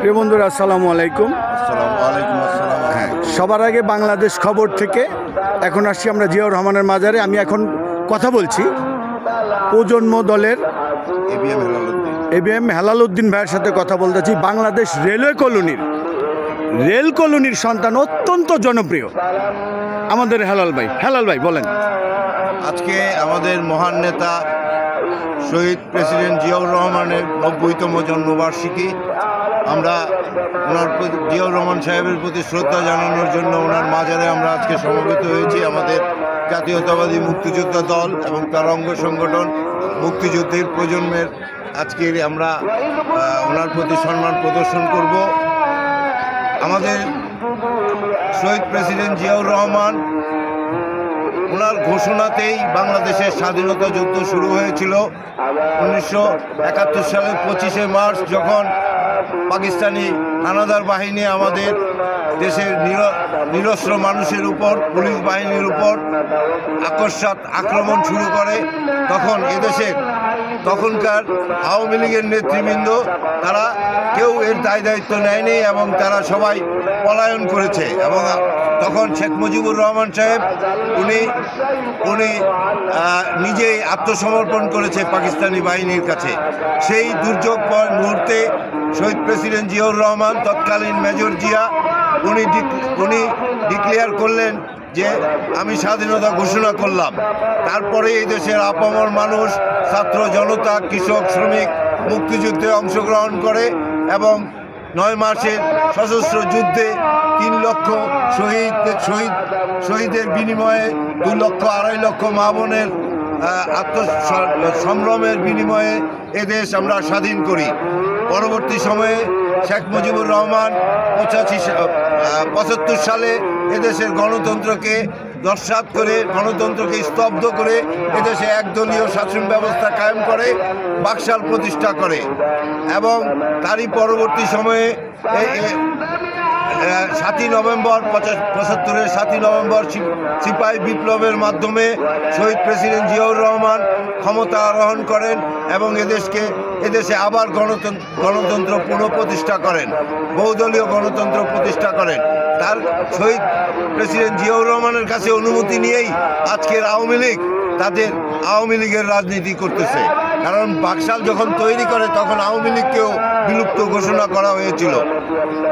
প্রিয় বন্ধুরা আসসালামু আলাইকুম। হ্যাঁ সবার আগে বাংলাদেশ খবর থেকে এখন আসছি আমরা জিয়াউর রহমানের মাজারে। আমি এখন কথা বলছি প্রজন্ম দলের এবিএম হেলাল উদ্দিন ভাইয়ের সাথে কথা বলতেছি বাংলাদেশ রেলওয়ে কলোনির রেল কলোনির সন্তান অত্যন্ত জনপ্রিয়। আমাদের হেলাল ভাই হেলাল ভাই বলেন। আজকে আমাদের মহান নেতা শহীদ প্রেসিডেন্ট জিয়াউর রহমানের নব্বইতম জন্মবার্ষিকী। আমরা ওনার জিয়াউর রহমান সাহেবের প্রতি শ্রদ্ধা জানানোর জন্য ওনার মাজারে আমরা আজকে সমবেত হয়েছি। আমাদের জাতীয়তাবাদী মুক্তিযোদ্ধা দল এবং তার অঙ্গ সংগঠন মুক্তিযুদ্ধের প্রজন্মের আজকের আমরা ওনার প্রতি সম্মান প্রদর্শন করব। আমাদের শহীদ প্রেসিডেন্ট জিয়াউর রহমান, ওনার ঘোষণাতেই বাংলাদেশের স্বাধীনতা যুদ্ধ শুরু হয়েছিল। উনিশশো সালের পঁচিশে মার্চ যখন পাকিস্তানি হানাদার বাহিনী আমাদের দেশের নির- নিরস্ত্র মানুষের উপর, পুলিশ বাহিনীর উপর আকস্মাত আক্রমণ শুরু করে। তখন এদেশের তখনকার আওয়ামী লীগের নেতৃবৃন্দ, তারা কেউ এর দায় দায়িত্ব নেয়নি এবং তারা সবাই পলায়ন করেছে। এবং তখন শেখ মুজিবুর রহমান সাহেব, উনি উনি নিজেই আত্মসমর্পণ করেছে পাকিস্তানি বাহিনীর কাছে। সেই দুর্যোগ পর মুহূর্তে শহীদ প্রেসিডেন্ট জিয়াউর রহমান, তৎকালীন মেজর জিয়া, উনি উনি ডিক্লেয়ার করলেন যে আমি স্বাধীনতা ঘোষণা করলাম। তারপরে এই দেশের আপামর মানুষ, ছাত্র জনতা, কৃষক, শ্রমিক মুক্তিযুদ্ধে অংশগ্রহণ করে এবং নয় মাসের সশস্ত্র যুদ্ধে তিন লক্ষ শহীদ শহীদ, শহীদের বিনিময়ে দু লক্ষ, আড়াই লক্ষ মা বোনের আত্মসম্ভ্রমের বিনিময়ে এদেশ আমরা স্বাধীন করি। পরবর্তী সময়ে শেখ মুজিবুর রহমান পঁচাশি পঁচাত্তর সালে এদেশের গণতন্ত্রকে দর্শাত করে, গণতন্ত্রকে স্তব্ধ করে এদেশে একদলীয় শাসন ব্যবস্থা কায়েম করে, বাকশাল প্রতিষ্ঠা করে। এবং তারই পরবর্তী সময়ে সাতই নভেম্বর পঁচাশ পঁচাত্তরের সাতই নভেম্বর সিপাহী বিপ্লবের মাধ্যমে শহীদ প্রেসিডেন্ট জিয়াউর রহমান ক্ষমতা আরোহণ করেন এবং এদেশকে, এদেশে আবার গণতন্ত্র গণতন্ত্র পুনঃপ্রতিষ্ঠা করেন, বহুদলীয় গণতন্ত্র প্রতিষ্ঠা করেন। তার শহীদ প্রেসিডেন্ট জিয়াউর রহমানের কাছে অনুমতি নিয়েই আজকের আওয়ামী লীগ তাদের আওয়ামী লীগের রাজনীতি করতেছে। কারণ বাকশাল যখন তৈরি করে, তখন আওয়ামী লীগকেও বিলুপ্ত ঘোষণা করা হয়েছিল।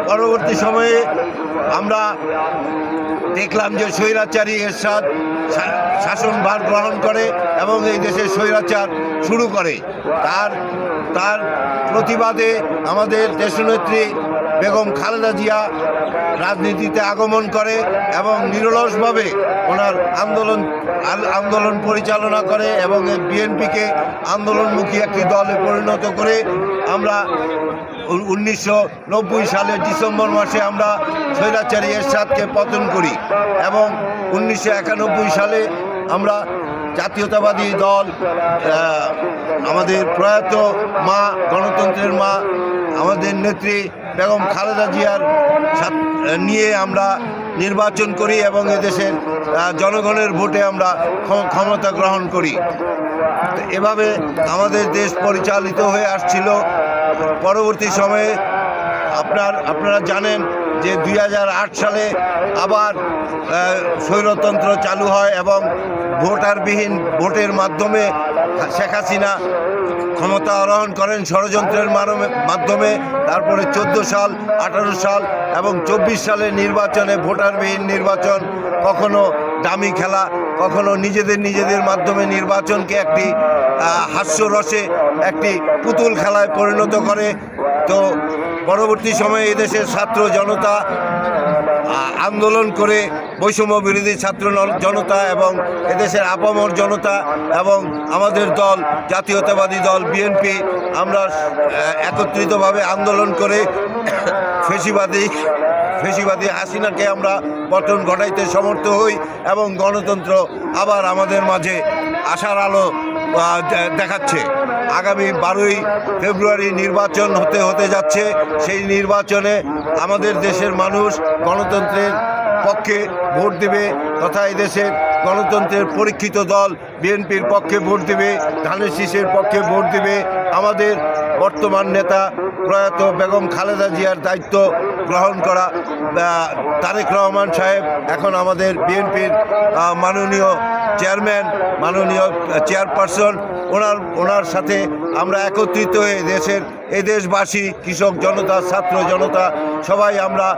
পরবর্তী সময়ে আমরা দেখলাম যে স্বৈরাচারী এরশাদ শাসন শাসনভার গ্রহণ করে এবং এই দেশে স্বৈরাচার শুরু করে। তার তার প্রতিবাদে আমাদের দেশনেত্রী বেগম খালেদা জিয়া রাজনীতিতে আগমন করে এবং নিরলসভাবে ওনার আন্দোলন আন্দোলন পরিচালনা করে এবং বিএনপিকে আন্দোলনমুখী একটি দলে পরিণত করে আমরা উনিশশো নব্বই সালের ডিসেম্বর মাসে আমরা স্বৈরাচারী এরশাদকে পতন করি এবং উনিশশো একানব্বই সালে আমরা জাতীয়তাবাদী দল আমাদের প্রয়াত মা গণতন্ত্রের মা, আমাদের নেত্রী বেগম খালেদা জিয়ার নিয়ে আমরা নির্বাচন করি এবং এদেশের জনগণের ভোটে আমরা ক্ষ- ক্ষমতা গ্রহণ করি। এভাবে আমাদের দেশ পরিচালিত হয়ে আসছিল। পরবর্তী সময়ে আপনার, আপনারা জানেন যে দুই হাজার আট সালে আবার স্বৈরতন্ত্র চালু হয় এবং ভোটারবিহীন ভোটের মাধ্যমে শেখ হাসিনা ক্ষমতা আরোহণ করেন ষড়যন্ত্রের মাধ্যমে। তারপরে চোদ্দ সাল, আঠারো সাল এবং চব্বিশ সালের নির্বাচনে ভোটারবিহীন নির্বাচন, কখনো দামি খেলা, কখনো নিজেদের নিজেদের মাধ্যমে নির্বাচনকে একটি হাস্যরসে একটি পুতুল খেলায় পরিণত করে। তো পরবর্তী সময়ে এদেশের ছাত্র জনতা আন্দোলন করে বৈষম্য বিরোধী ছাত্র জনতা এবং এদেশের আপামর জনতা এবং আমাদের দল, জাতীয়তাবাদী দল বিএনপি আমরা একত্রিতভাবে আন্দোলন করে ফেসিবাদী ফেসিবাদী হাসিনাকে আমরা পতন ঘটাইতে সমর্থ হই এবং গণতন্ত্র আবার আমাদের মাঝে আশার আলো দেখাচ্ছে। আগামী বারোই ফেব্রুয়ারি নির্বাচন হতে হতে যাচ্ছে। সেই নির্বাচনে আমাদের দেশের মানুষ গণতন্ত্রের পক্ষে ভোট দেবে তথা এদেশের গণতন্ত্রের পরীক্ষিত দল বিএনপির পক্ষে ভোট দেবে, ধানের শীষের পক্ষে ভোট দেবে। আমাদের বর্তমান নেতা প্রয়াত বেগম খালেদা জিয়ার দায়িত্ব গ্রহণ করা তারেক রহমান সাহেব এখন আমাদের বিএনপির মাননীয় চেয়ারম্যান, মাননীয় চেয়ারপারসন, ওনার ওনার সাথে আমরা একত্রিত হয়ে দেশের এই দেশবাসী, কৃষক জনতা, ছাত্র জনতা, সবাই আমরা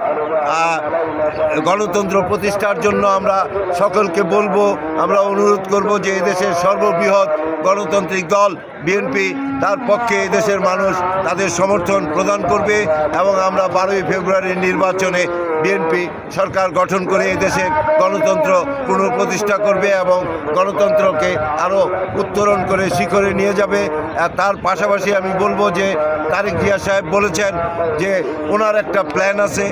গণতন্ত্র প্রতিষ্ঠার জন্য আমরা সকলকে বলব, আমরা অনুরোধ করব যে এদেশের সর্ববৃহৎ গণতান্ত্রিক দল বিএনপি তার পক্ষে এদেশের মানুষ তাদের সমর্থন প্রদান করবে এবং আমরা বারোই ফেব্রুয়ারির নির্বাচনে বিএনপি সরকার গঠন করে এদেশের গণতন্ত্র পুনঃপ্রতিষ্ঠা করবে এবং গণতন্ত্রকে আরও উত্তরণ করে শিখরে নিয়ে যাবে। তার পাশাপাশি আমি বলব যে তারেক জিয়া সাহেব বলেছেন যে ওনার একটা প্ল্যান আছে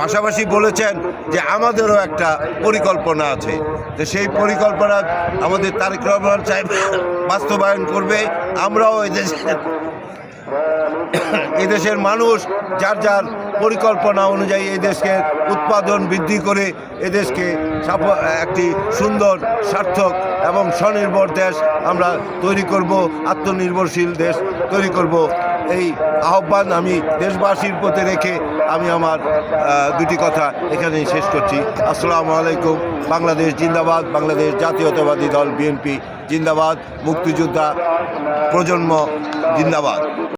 পাশাপাশি বলেছেন যে আমাদেরও একটা পরিকল্পনা আছে। তো সেই পরিকল্পনা আমাদের তারেক রহমান সাহেব বাস্তবায়ন করবে, আমরাও এদেশের এদেশের মানুষ, যার যার পরিকল্পনা অনুযায়ী এদেশকে উৎপাদন বৃদ্ধি করে এদেশকে একটি সুন্দর, সার্থক এবং স্বনির্ভর দেশ আমরা তৈরি করব, আত্মনির্ভরশীল দেশ তৈরি করব। এই আহ্বান আমি দেশবাসীর প্রতি রেখে আমি আমার দুটি কথা এখানেই শেষ করছি। আসসালামু আলাইকুম, বাংলাদেশ জিন্দাবাদ, বাংলাদেশ জাতীয়তাবাদী দল বিএনপি জিন্দাবাদ, মুক্তিযোদ্ধা প্রজন্ম জিন্দাবাদ।